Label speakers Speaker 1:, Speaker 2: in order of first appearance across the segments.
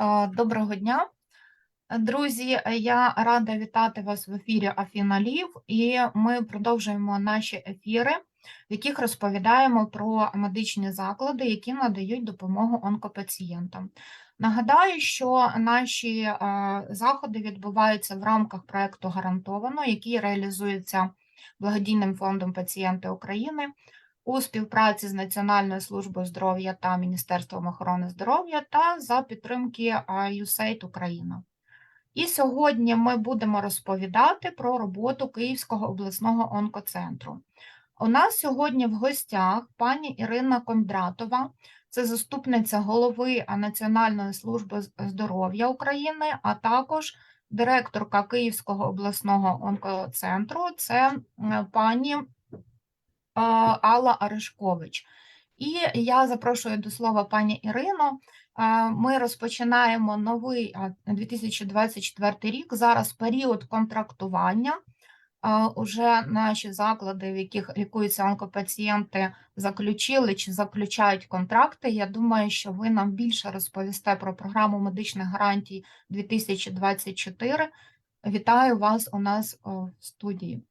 Speaker 1: Е, Доброго дня, друзі. Я рада вітати вас в ефірі Афіна Лів, і ми продовжуємо наші ефіри, в яких розповідаємо про медичні заклади, які надають допомогу онкопацієнтам. Нагадаю, що наші е, заходи відбуваються в рамках проекту Гарантовано, який реалізується благодійним фондом Пацієнти України у співпраці з Національною службою здоров'я та Міністерством охорони здоров'я та за підтримки а, USAID Україна. І сьогодні ми будемо розповідати про роботу Київського обласного онкоцентру. У нас сьогодні в гостях пані Ірина Кондратова, це заступниця голови Національної служби здоров'я України, а також директорка Київського обласного онкоцентру. Це пані Алла Аришкович. І я запрошую до слова пані Ірину. Ми розпочинаємо новий 2024 рік. Зараз період контрактування. Уже наші заклади, в яких лікуються онкопацієнти, заключили чи заключають контракти. Я думаю, що ви нам більше розповісте про програму медичних гарантій 2024. Вітаю вас у нас в студії.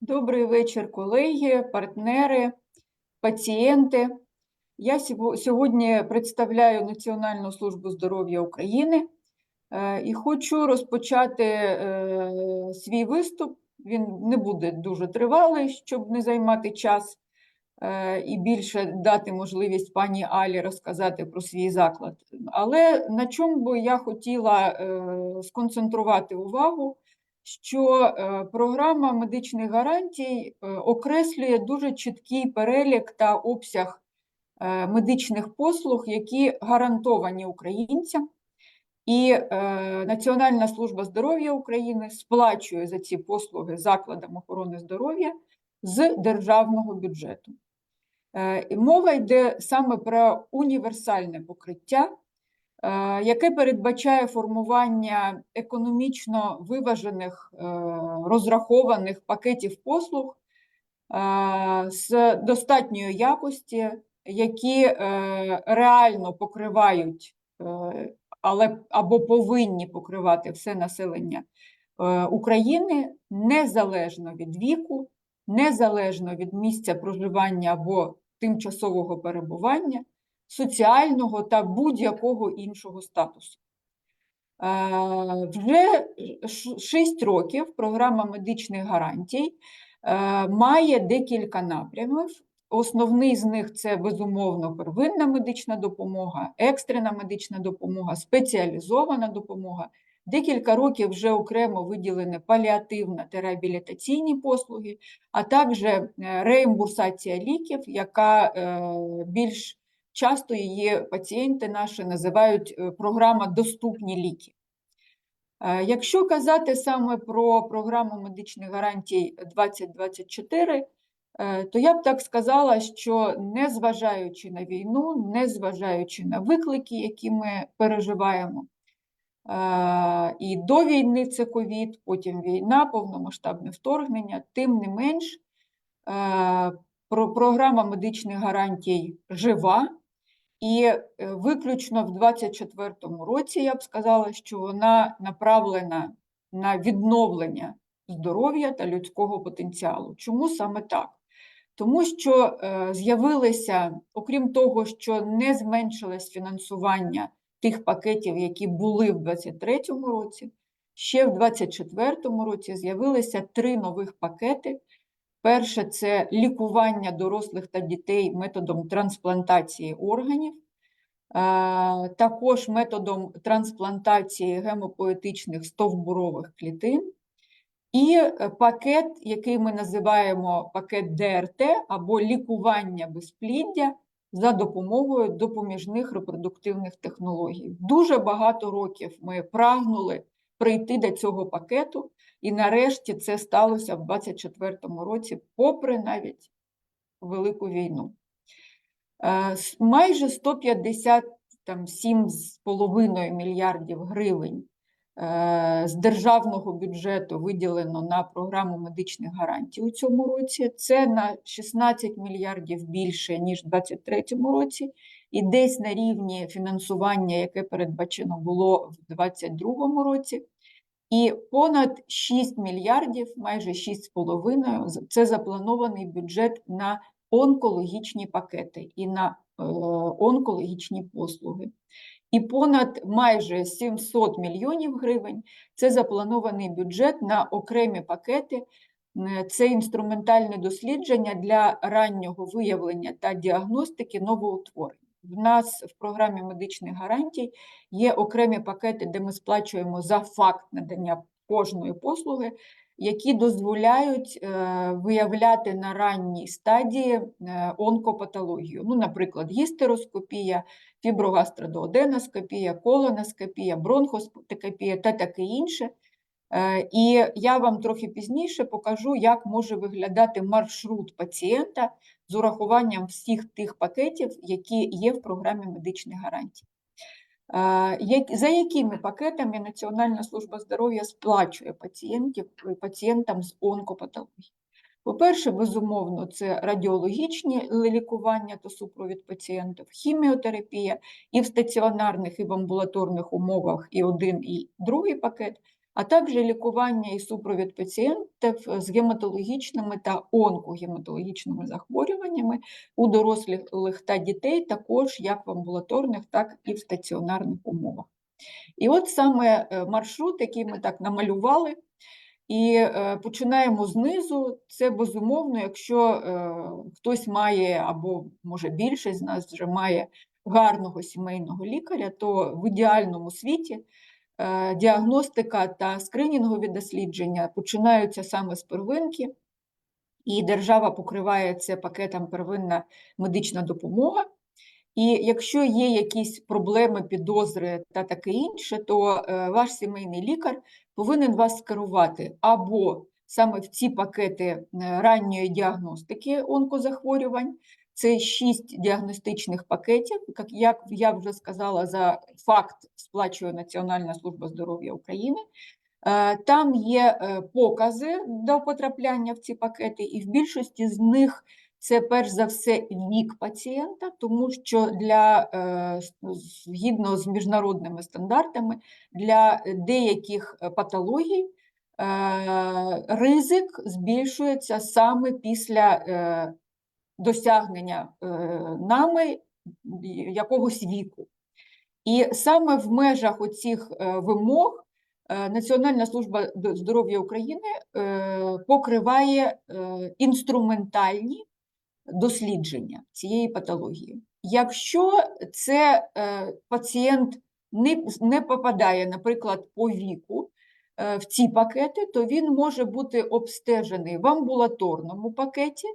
Speaker 2: Добрий вечір, колеги, партнери, пацієнти. Я сьогодні представляю Національну службу здоров'я України е, і хочу розпочати е, свій виступ. Він не буде дуже тривалий, щоб не займати час е, і більше дати можливість пані Алі розказати про свій заклад. Але на чому би я хотіла сконцентрувати увагу, що е, програма медичних гарантій е, окреслює дуже чіткий перелік та обсяг е, медичних послуг, які гарантовані українцям. І Національна служба здоров'я України сплачує за ці послуги закладам охорони здоров'я з державного бюджету. Мова йде саме про універсальне покриття, яке передбачає формування економічно виважених, е, розрахованих пакетів послуг е, з достатньої якості, які е, реально покривають, е, але або повинні покривати все населення е, України незалежно від віку, незалежно від місця проживання або тимчасового перебування, соціального та будь-якого іншого статусу. Е, Вже 6 років програма медичних гарантій е, має декілька напрямів. Основний з них це безумовно первинна медична допомога, екстрена медична допомога, спеціалізована допомога. Декілька років вже окремо виділені паліативна та реабілітаційні послуги, а також е, реімбурсація ліків, яка більш часто її пацієнти наші називають е, програма Доступні ліки. Е, Якщо казати саме про програму медичних гарантій 2024, е, то я б так сказала, що незважаючи на війну, незважаючи на виклики, які ми переживаємо, і до війни це ковід, потім війна, повномасштабне вторгнення, тим не менш, програма медичних гарантій жива, і е, виключно в 2024 році я б сказала, що вона направлена на відновлення здоров'я та людського потенціалу. Чому саме так? Тому що е, з'явилися, окрім того, що не зменшилось фінансування тих пакетів, які були в 2023 році, ще в 2024 році з'явилися три нових пакети. Перше це лікування дорослих та дітей методом трансплантації органів, е, також методом трансплантації гемопоетичних стовбурових клітин, і е, пакет, який ми називаємо пакет ДРТ або лікування безпліддя за допомогою допоміжних репродуктивних технологій. Дуже багато років ми прагнули прийти до цього пакету, і нарешті це сталося в 2024 році, попри навіть велику війну. Е, Майже 157,5 мільярдів гривень е, з державного бюджету виділено на програму медичних гарантій у цьому році. Це на 16 мільярдів більше, ніж у 2023 році, і десь на рівні фінансування, яке передбачено було в 2022 році. І понад 6 мільярдів, майже 6,5 з- це запланований бюджет на онкологічні пакети і на е, онкологічні послуги. І понад майже 700 мільйонів гривень це запланований бюджет на окремі пакети. Це інструментальне дослідження для раннього виявлення та діагностики новоутворень. В нас в програмі медичних гарантій є окремі пакети, де ми сплачуємо за факт надання кожної послуги, які дозволяють е, виявляти на ранній стадії е, онкопатологію. Ну, наприклад, гістероскопія, фіброгастродооденоскопія, колоноскопія, бронхоскопія та таке інше. Е, І я вам трохи пізніше покажу, як може виглядати маршрут пацієнта з урахуванням всіх тих пакетів, які є в програмі медичних гарантій. Е, За якими пакетами Національна служба здоров'я сплачує пацієнтів, пацієнтам з онкопатологією? По-перше, безумовно, це радіологічні лікування та супровід пацієнтів, хіміотерапія і в стаціонарних, і в амбулаторних умовах і один, і другий пакет, а також лікування і супровід пацієнтів з гематологічними та онкогематологічними захворюваннями у дорослих та дітей, також як в амбулаторних, так і в стаціонарних умовах. І от саме е, маршрут, який ми так намалювали, і е, починаємо знизу. Це безумовно, якщо е, хтось має, або може більшість з нас вже має гарного сімейного лікаря, то в ідеальному світі діагностика та скринінгові дослідження починаються саме з первинки, і держава покриває це пакетом первинна медична допомога. І якщо є якісь проблеми, підозри та таке інше, то е, ваш сімейний лікар повинен вас скерувати або саме в ці пакети е, ранньої діагностики онкозахворювань. Це шість діагностичних пакетів. Як я вже сказала, за факт сплачує Національна служба здоров'я України. Е, Там є е, покази до потрапляння в ці пакети, і в більшості з них це перш за все вік пацієнта, тому що для е, згідно з міжнародними стандартами для деяких патологій ризик збільшується саме після досягнення е, нами якогось віку. І саме в межах оцих е, вимог е, Національна служба здоров'я України покриває інструментальні дослідження цієї патології. Якщо це пацієнт не, не попадає, наприклад, по віку в ці пакети, то він може бути обстежений в амбулаторному пакеті.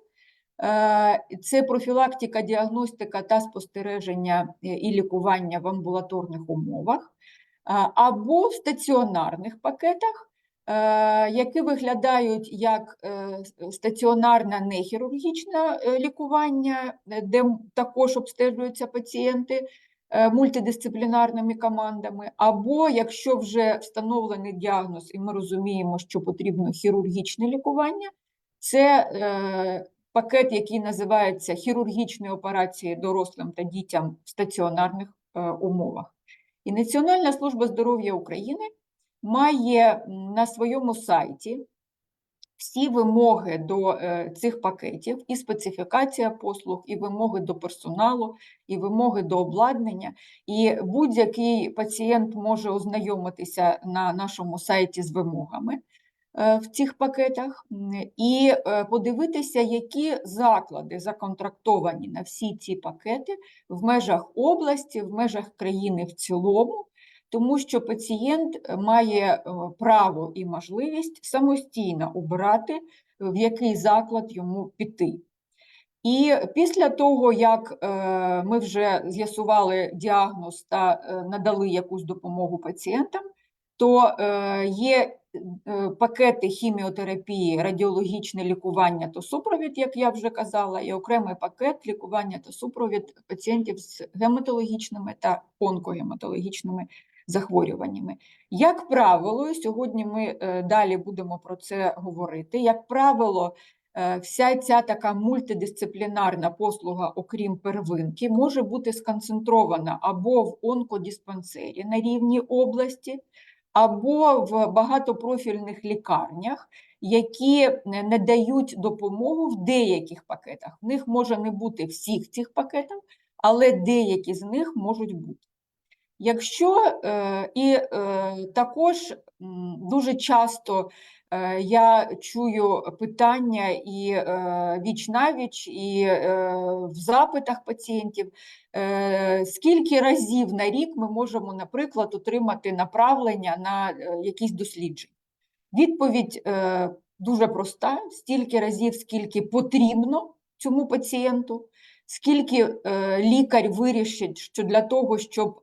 Speaker 2: Е, Це профілактика, діагностика та спостереження е, і лікування в амбулаторних умовах, або в стаціонарних пакетах, е, які виглядають як е, стаціонарне нехірургічне е, лікування, е, де також обстежуються пацієнти е, мультидисциплінарними командами, або якщо вже встановлений діагноз, і ми розуміємо, що потрібно хірургічне лікування, це е, пакет, який називається хірургічні операції дорослим та дітям в стаціонарних е, умовах. І Національна служба здоров'я України має на своєму сайті всі вимоги до е, цих пакетів, і специфікація послуг, і вимоги до персоналу, і вимоги до обладнання. І будь-який пацієнт може ознайомитися на нашому сайті з вимогами в цих пакетах і е, подивитися, які заклади законтрактовані на всі ці пакети в межах області, в межах країни в цілому, тому що пацієнт е, має е, право і можливість самостійно обирати, в який заклад йому піти. І після того, як е, ми вже з'ясували діагноз та е, надали якусь допомогу пацієнтам, то е, є е, пакети хіміотерапії, радіологічне лікування та супровід, як я вже казала, і окремий пакет лікування та супровід пацієнтів з гематологічними та онкогематологічними захворюваннями. Як правило, сьогодні ми е, далі будемо про це говорити. Як правило, е, вся ця така мультидисциплінарна послуга, окрім первинки, може бути сконцентрована або в онкодиспансері на рівні області, або в багатопрофільних лікарнях, які надають не дають допомогу в деяких пакетах. В них може не бути всіх цих пакетів, але деякі з них можуть бути. Якщо е, і е, також дуже часто е, я чую питання і е, віч навіч, і е, в запитах пацієнтів, скільки разів на рік ми можемо, наприклад, отримати направлення на е, якісь дослідження. Відповідь е, дуже проста: стільки разів, скільки потрібно цьому пацієнту, скільки е, лікар вирішить, що для того, щоб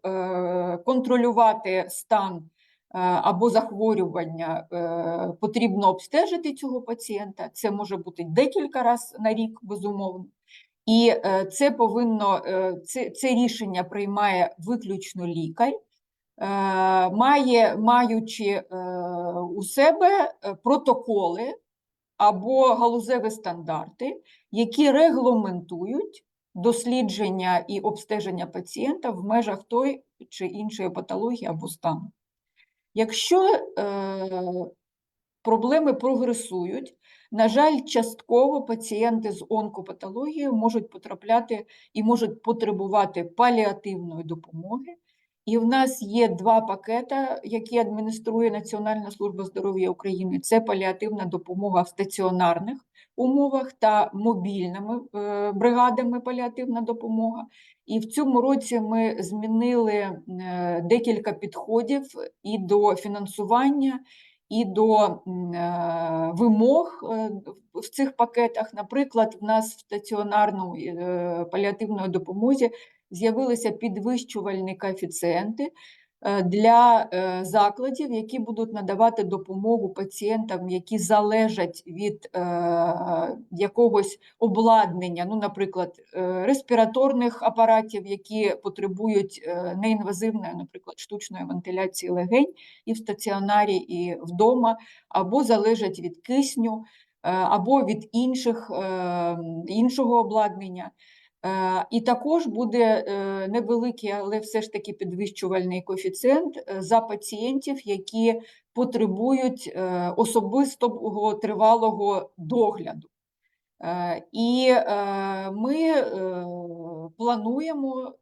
Speaker 2: контролювати стан або захворювання, е, потрібно обстежити цього пацієнта. Це може бути декілька разів на рік, безумовно. І е, це повинно е, це, це рішення приймає виключно лікар. Е, має, маючи е, у себе е, протоколи або галузеві стандарти, які регламентують дослідження і обстеження пацієнта в межах той чи іншої патології або стану. Якщо е, проблеми прогресують, на жаль, частково пацієнти з онкопатологією можуть потрапляти і можуть потребувати паліативної допомоги. І в нас є два пакети, які адмініструє Національна служба здоров'я України. Це паліативна допомога в стаціонарних умовах та мобільними е, бригадами паліативна допомога. І в цьому році ми змінили е, декілька підходів і до фінансування, і до е, вимог в цих пакетах. Наприклад, в нас в стаціонарному паліативної допомозі з'явилися підвищувальні коефіцієнти для е, закладів, які будуть надавати допомогу пацієнтам, які залежать від е, якогось обладнання, ну, наприклад, е, респіраторних апаратів, які потребують е, неінвазивної, наприклад, штучної вентиляції легень і в стаціонарі, і вдома, або залежать від кисню, е, або від інших, е, іншого обладнання. Е, І також буде е, невеликий, але все ж таки підвищувальний коефіцієнт е, за пацієнтів, які потребують особистого тривалого догляду. І ми плануємо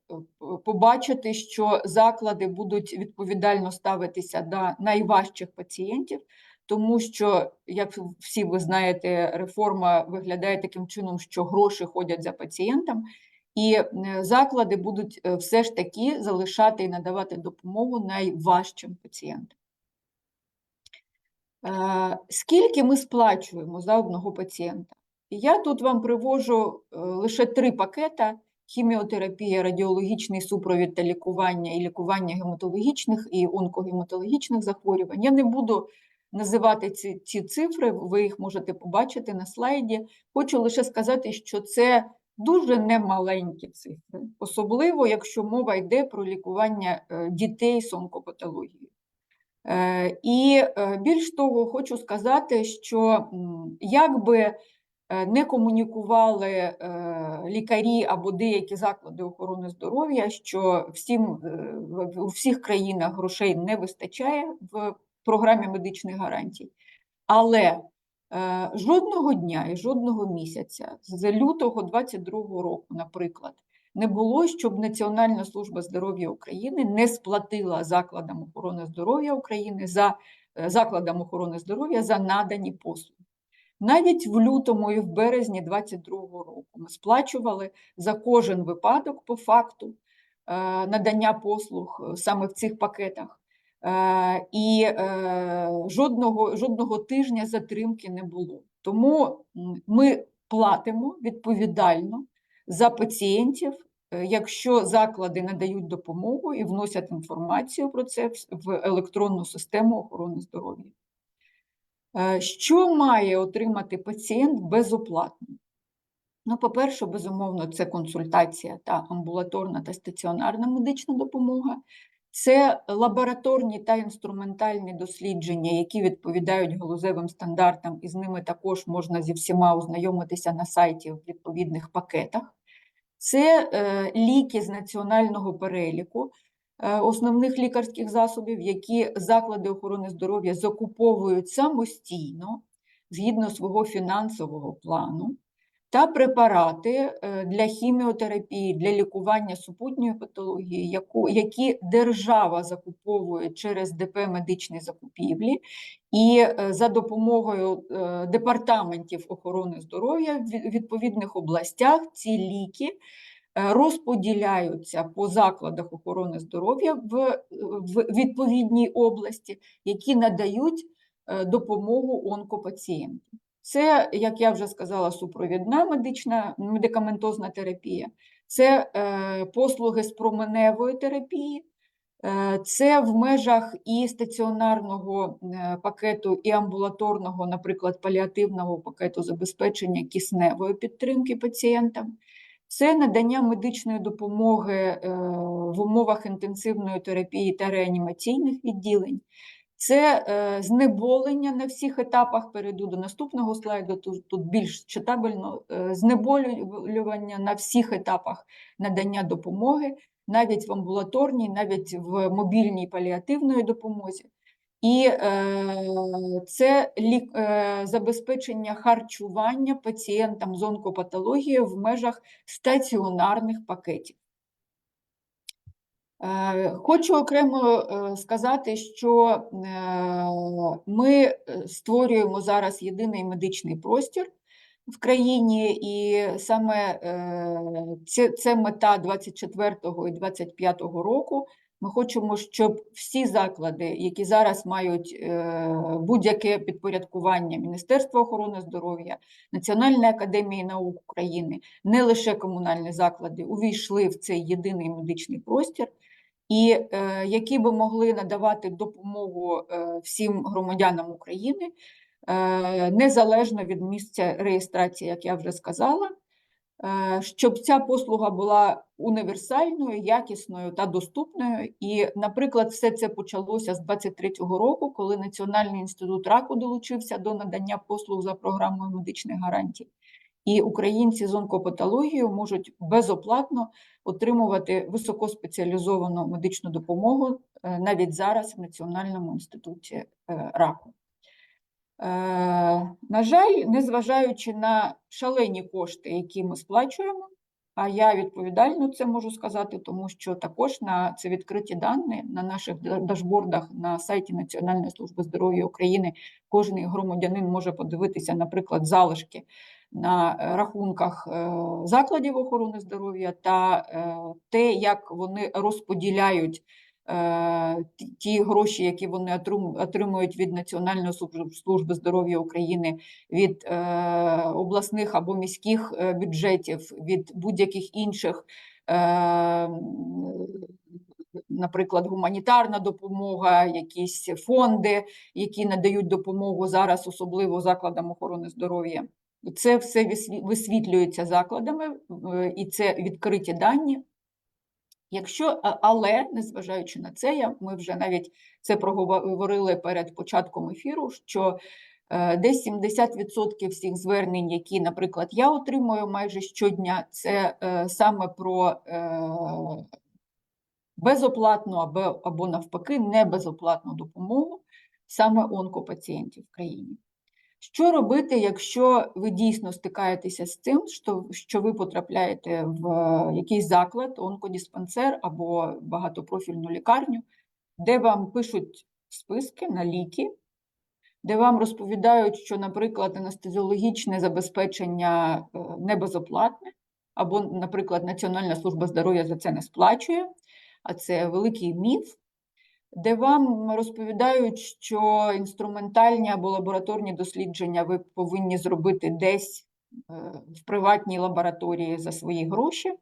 Speaker 2: побачити, що заклади будуть відповідально ставитися до найважчих пацієнтів, тому що, як всі ви знаєте, реформа виглядає таким чином, що гроші ходять за пацієнтом, і е, заклади будуть е, все ж таки залишати і надавати допомогу найважчим пацієнтам. Е, Скільки ми сплачуємо за одного пацієнта? Я тут вам привожу лише три пакета: хіміотерапія, радіологічний супровід та лікування і лікування гематологічних і онкогематологічних захворювань. Я не буду називати ці, ці цифри, ви їх можете побачити на слайді. Хочу лише сказати, що це дуже немаленькі цифри, особливо якщо мова йде про лікування е, дітей з онкопатологією. Е, І е, більш того, хочу сказати, що м, як би е, не комунікували лікарі або деякі заклади охорони здоров'я, що всім у всіх країнах грошей не вистачає в програмі медичних гарантій, але е, жодного дня і жодного місяця з лютого 22 року, наприклад, не було, щоб Національна служба здоров'я України не сплатила закладам охорони здоров'я України за е, закладам охорони здоров'я за надані послуги. Навіть в лютому і в березні 2022 року ми сплачували за кожен випадок по факту е, надання послуг е, саме в цих пакетах. Е, І е, жодного, жодного тижня затримки не було. Тому ми платимо відповідально за пацієнтів, е, якщо заклади надають допомогу і вносять інформацію про це в електронну систему охорони здоров'я. Що має отримати пацієнт безоплатно? Ну, по-перше, безумовно, це консультація та амбулаторна та стаціонарна медична допомога. Це лабораторні та інструментальні дослідження, які відповідають галузевим стандартам, і з ними також можна зі всіма ознайомитися на сайті в відповідних пакетах. Це е, ліки з національного переліку е, основних лікарських засобів, які заклади охорони здоров'я закуповують самостійно згідно свого фінансового плану, та препарати е, для хіміотерапії, для лікування супутньої патології, яку, які держава закуповує через ДП медичні закупівлі, і е, за допомогою е, департаментів охорони здоров'я в відповідних областях ці ліки розподіляються по закладах охорони здоров'я в, в відповідній області, які надають допомогу онкопацієнтам. Це, як я вже сказала, супровідна медична медикаментозна терапія, це е, послуги з променевої терапії, е, це в межах і стаціонарного е, пакету, і амбулаторного, наприклад, паліативного пакету забезпечення кисневої підтримки пацієнтам. Це надання медичної допомоги е, в умовах інтенсивної терапії та реанімаційних відділень. Це е, знеболення на всіх етапах. Перейду до наступного слайду. Тут, тут більш читабельно е, знеболювання на всіх етапах надання допомоги, навіть в амбулаторній, навіть в мобільній паліативної допомозі. І е, це лік, е, забезпечення харчування пацієнтам з онкопатологією в межах стаціонарних пакетів. Е, Хочу окремо е, сказати, що е, ми створюємо зараз єдиний медичний простір в країні, і саме це, це мета 24 і 25 року. Ми хочемо, щоб всі заклади, які зараз мають будь-яке підпорядкування Міністерства охорони здоров'я, Національної академії наук України, не лише комунальні заклади, увійшли в цей єдиний медичний простір і е, які би могли надавати допомогу е, всім громадянам України е, незалежно від місця реєстрації, як я вже сказала, е, щоб ця послуга була універсальною, якісною та доступною. І, наприклад, все це почалося з 23-го року, коли Національний інститут раку долучився до надання послуг за програмою медичних гарантій. І українці з онкопатологією можуть безоплатно отримувати високоспеціалізовану медичну допомогу е, навіть зараз в Національному інституті е, раку. Е, На жаль, незважаючи на шалені кошти, які ми сплачуємо, а я відповідально це можу сказати, тому що також на це відкриті дані на наших да- дашбордах на сайті Національної служби здоров'я України кожен громадянин може подивитися, наприклад, залишки на е, рахунках е, закладів охорони здоров'я та е, те, як вони розподіляють ті- гроші, які вони отримують від Національної служби- здоров'я України, від обласних або міських бюджетів, від будь-яких інших. Наприклад, гуманітарна допомога, якісь фонди, які надають допомогу зараз, особливо закладам охорони здоров'я. Це все висвітлюється закладами, і це відкриті дані. Якщо, але, незважаючи на це, я, ми вже навіть це проговорили перед початком ефіру, що е, десь 70% всіх звернень, які, наприклад, я отримую майже щодня, це е, саме про е, безоплатну або, або навпаки не безоплатну допомогу саме онкопацієнтів в країні. Що робити, якщо ви дійсно стикаєтеся з цим, що, що ви потрапляєте в е, якийсь заклад, онкодиспансер або багатопрофільну лікарню, де вам пишуть списки на ліки, де вам розповідають, що, наприклад, анестезіологічне забезпечення е, не безоплатне, або, наприклад, Національна служба здоров'я за це не сплачує, а це великий міф де вам розповідають, що інструментальні або лабораторні дослідження ви повинні зробити десь е, в приватній лабораторії за свої гроші,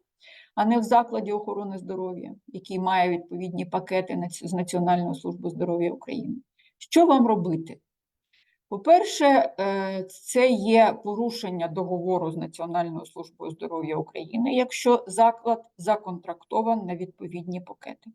Speaker 2: а не в закладі охорони здоров'я, який має відповідні пакети з Національної служби здоров'я України. Що вам робити? По-перше, е, це є порушення договору з Національною службою здоров'я України, якщо заклад законтрактований на відповідні пакети.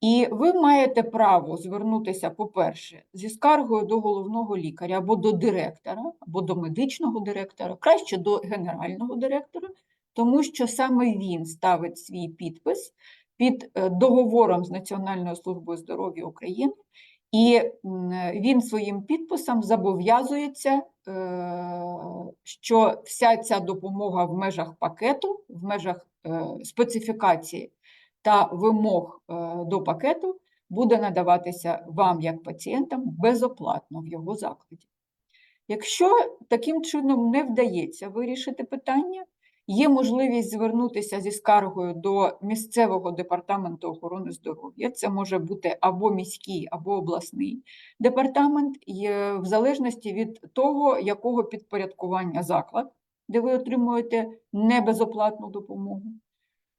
Speaker 2: І ви маєте право звернутися, по-перше, зі скаргою до головного лікаря або до директора, або до медичного директора, краще до генерального директора, тому що саме він ставить свій підпис під е, договором з Національною службою здоров'я України, і він своїм підписом зобов'язується, е, що вся ця допомога в межах пакету, в межах е, специфікації та вимог е, до пакету буде надаватися вам, як пацієнтам, безоплатно в його закладі. Якщо таким чином не вдається вирішити питання, є можливість звернутися зі скаргою до місцевого департаменту охорони здоров'я. Це може бути або міський, або обласний департамент, е, в залежності від того, якого підпорядкування заклад, де ви отримуєте небезоплатну допомогу.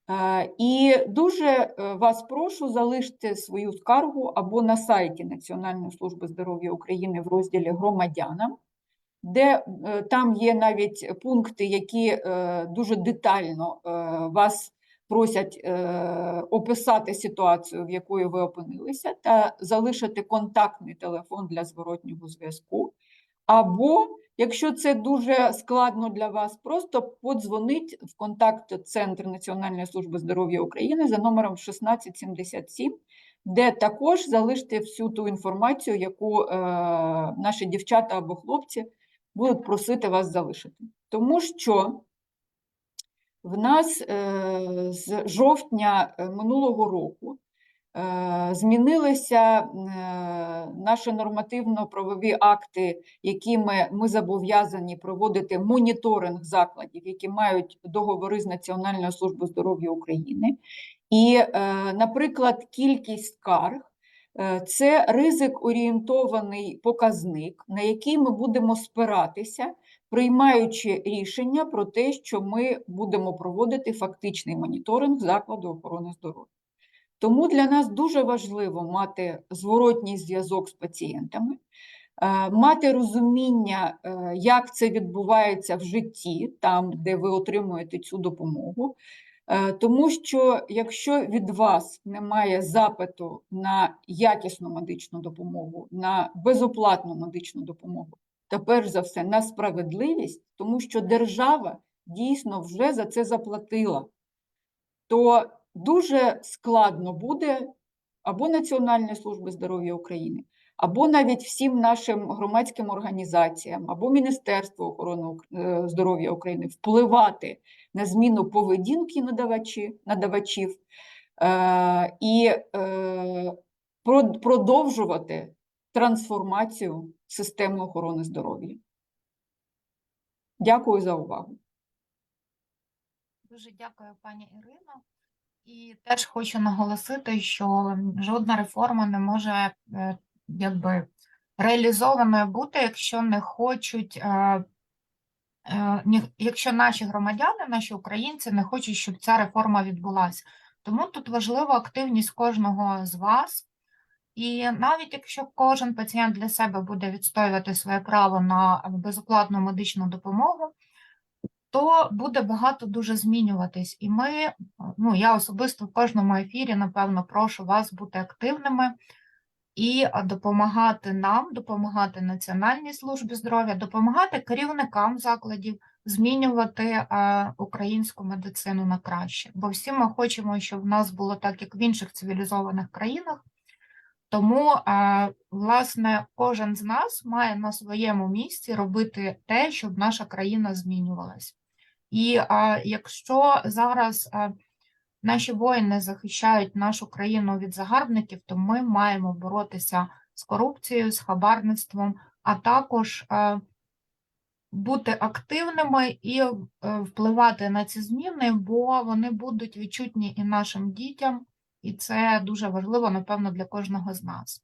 Speaker 2: Е, І дуже е, вас прошу залишити свою скаргу або на сайті Національної служби здоров'я України в розділі Громадянам, де е, там є навіть пункти, які дуже детально вас просять описати ситуацію, в якої ви опинилися, та залишити контактний телефон для зворотнього зв'язку. Або, якщо це дуже складно для вас, просто подзвонить в контакт-центр Національної служби здоров'я України за номером 1677, де також залиште всю ту інформацію, яку е, наші дівчата або хлопці будуть просити вас залишити. Тому що в нас е, з жовтня е, минулого року змінилися е, наші нормативно-правові акти, якими ми зобов'язані проводити моніторинг закладів, які мають договори з Національною службою здоров'я України. І, е, наприклад, кількість скарг е, це ризик орієнтований показник, на який ми будемо спиратися, приймаючи рішення про те, що ми будемо проводити фактичний моніторинг закладу охорони здоров'я. Тому для нас дуже важливо мати зворотній зв'язок з пацієнтами, е, мати розуміння, е, як це відбувається в житті, там, де ви отримуєте цю допомогу. Е, Тому що якщо від вас немає запиту на якісну медичну допомогу, на безоплатну медичну допомогу, та перш за все на справедливість, тому що держава дійсно вже за це заплатила, то дуже складно буде або Національної служби здоров'я України, або навіть всім нашим громадським організаціям, або Міністерству охорони е, здоров'я України впливати на зміну поведінки надавачі, надавачів е, і е, продовжувати трансформацію системи охорони здоров'я. Дякую за увагу.
Speaker 1: Дуже дякую, пані Ірино. І теж хочу наголосити, що жодна реформа не може е, якби реалізованою бути, якщо не хочуть, е, е, якщо наші громадяни, наші українці не хочуть, щоб ця реформа відбулася. Тому тут важлива активність кожного з вас. І навіть якщо кожен пацієнт для себе буде відстоювати своє право на безоплатну медичну допомогу, то буде багато дуже змінюватись. І ми, е, ну я особисто в кожному ефірі, напевно, прошу вас бути активними і допомагати нам, допомагати Національній службі здоров'я, допомагати керівникам закладів змінювати е, українську медицину на краще. Бо всі ми хочемо, щоб в нас було так, як в інших цивілізованих країнах. Тому, е, власне, кожен з нас має на своєму місці робити те, щоб наша країна змінювалась. І е, якщо зараз е, наші воїни захищають нашу країну від загарбників, то ми маємо боротися з корупцією, з хабарництвом, а також е, бути активними і е, впливати на ці зміни, бо вони будуть відчутні і нашим дітям, і це дуже важливо, напевно, для кожного з нас.